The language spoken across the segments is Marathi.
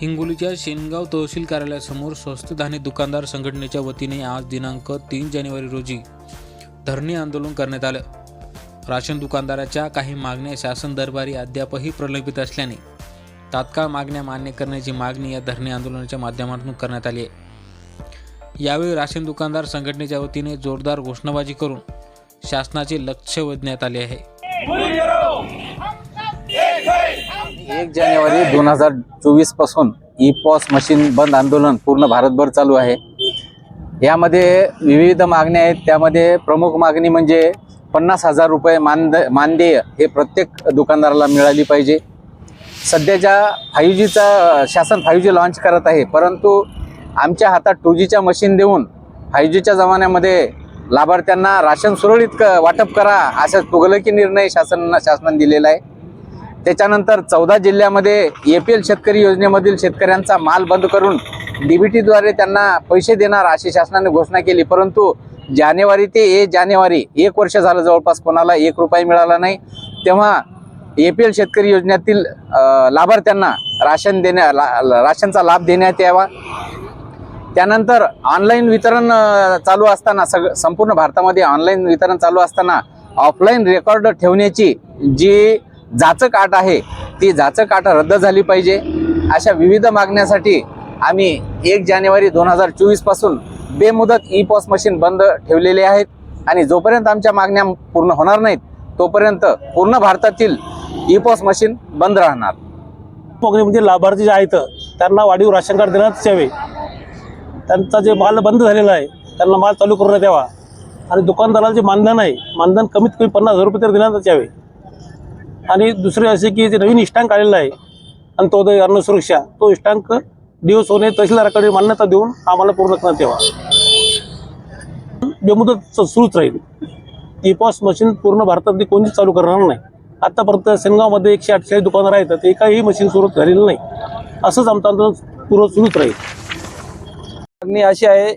हिंगोलीच्या शेनगाव तहसील कार्यालयासमोर स्वस्त धान्य दुकानदार संघटनेच्या वतीने आज दिनांक तीन जानेवारी रोजी धरणे आंदोलन करण्यात आलं. राशन दुकानदाराच्या काही मागण्या शासन दरबारी अद्यापही प्रलंबित असल्याने तात्काळ मागण्या मान्य करण्याची मागणी या धरणे आंदोलनाच्या माध्यमातून करण्यात आली आहे. यावेळी राशन दुकानदार संघटनेच्या वतीने जोरदार घोषणाबाजी करून शासनाचे लक्ष वेधण्यात आले आहे. एक जानेवारी दोन हजार चोवीसपासून ई पॉस मशीन बंद आंदोलन पूर्ण भारतभर चालू आहे. यामध्ये विविध मागण्या आहेत. त्यामध्ये प्रमुख मागणी म्हणजे पन्नास हजार रुपये मानद मानदेय हे प्रत्येक दुकानदाराला मिळाली पाहिजे. सध्याच्या फाईव्ह जीचा शासन फाईव्ह जी लॉन्च करत आहे. परंतु आमच्या हातात टू जीच्या मशीन देऊन फाईव्ह जीच्या जमान्यामध्ये लाभार्थ्यांना राशन सुरळीत क वाटप करा असा तुगलकी निर्णय शासन शासनाने दिलेला आहे. त्याच्यानंतर चौदा जिल्ह्यामध्ये ए पी एल शेतकरी योजनेमधील शेतकऱ्यांचा माल बंद करून डीबीटीद्वारे त्यांना पैसे देणार अशी शासनाने घोषणा केली. परंतु जानेवारी ते ए जानेवारी एक वर्ष झालं जवळपास कोणाला एक रुपये मिळाला नाही. तेव्हा ए पी एल शेतकरी योजनेतील लाभार्थ्यांना राशन देण्या ला- राशनचा लाभ देण्यात यावा. त्यानंतर ऑनलाईन वितरण चालू असताना सग संपूर्ण भारतामध्ये ऑनलाईन वितरण चालू असताना ऑफलाईन रेकॉर्ड ठेवण्याची जी जाचक आट आहे ती जाचक आट रद्द झाली पाहिजे. अशा विविध मागण्यासाठी आम्ही एक जानेवारी दोन हजार चोवीसपासून बेमुदत ई पॉस मशीन बंद ठेवलेले आहेत. आणि जोपर्यंत आमच्या मागण्या पूर्ण होणार नाहीत तोपर्यंत पूर्ण भारतातील ई पॉस मशीन बंद राहणार. म्हणजे लाभार्थी जे आहेत त्यांना वाढीव राशन कार्ड देण्यात यावे. त्यांचा जे माल बंद झालेला आहे त्यांना माल चालू करण्यात यावा आणि दुकानदाराला जे मानधन आहे मानधन कमीत कमी पन्नास हजार रुपये तरी देण्यात यावे. आणि दुसरे असे की जे नवीन इष्टांक आलेला आहे. अंत्योदय अन्न सुरक्षा तो इष्टांक दिवस होणे तहसीलदाराकडे मान्यता देऊन आम्हाला पूर्ण करण्यात यावा. बेमुदत सुरूच राहील. ईपॉस मशीन पूर्ण भारतातली कोणतीच चालू करणार नाही. आतापर्यंत सेनगावमध्ये एकशे अठ्ठेचाळीस दुकानं आहेत तर एकाही मशीन सुरू झालेलं नाही. असंच आमचं आंदोलन पूर्ण सुरूच राहील. मागणी अशी आहे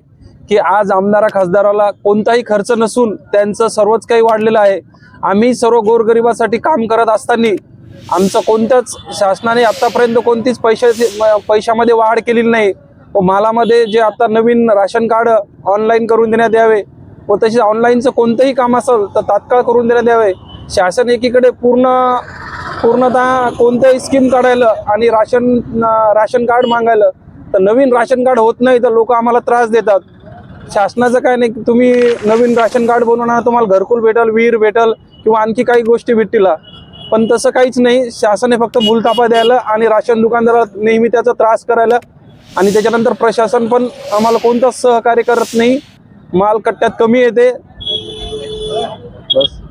की आज आमदारा खासदाराला कोणताही खर्च नसून त्यांचं सर्वच काही वाढलेलं आहे. आम्ही सर्व गोरगरिबासाठी काम करत असताना आमचं कोणत्याच शासनाने आत्तापर्यंत कोणतीच पैशाची म- पैशामध्ये वाढ केलेली नाही. व मालामध्ये जे आता नवीन राशन कार्ड ऑनलाईन करून देण्यात यावे व तसेच ऑनलाईनचं कोणतंही काम असेल तर तात्काळ करून देण्यात यावे. शासन एकीकडे पूर्ण पूर्णतः कोणत्याही स्कीम काढायला आणि राशन राशन कार्ड मागायला तर नवीन राशन कार्ड होत नाही तर लोक आम्हाला त्रास देतात. शासनाचं काय नाही की तुम्ही नवीन राशन कार्ड बनवणार तुम्हाला घरकुल भेटल विहीर भेटल किंवा आणखी काही गोष्टी भेटतील. पण तसं काहीच नाही शासनाने फक्त भूलतापा द्यायला आणि राशन दुकानदाराला नेहमी त्याचा त्रास करायला. आणि त्याच्यानंतर प्रशासन पण आम्हाला कोणताच सहकार्य करत नाही. माल कट्ट्यात कमी येते. बस.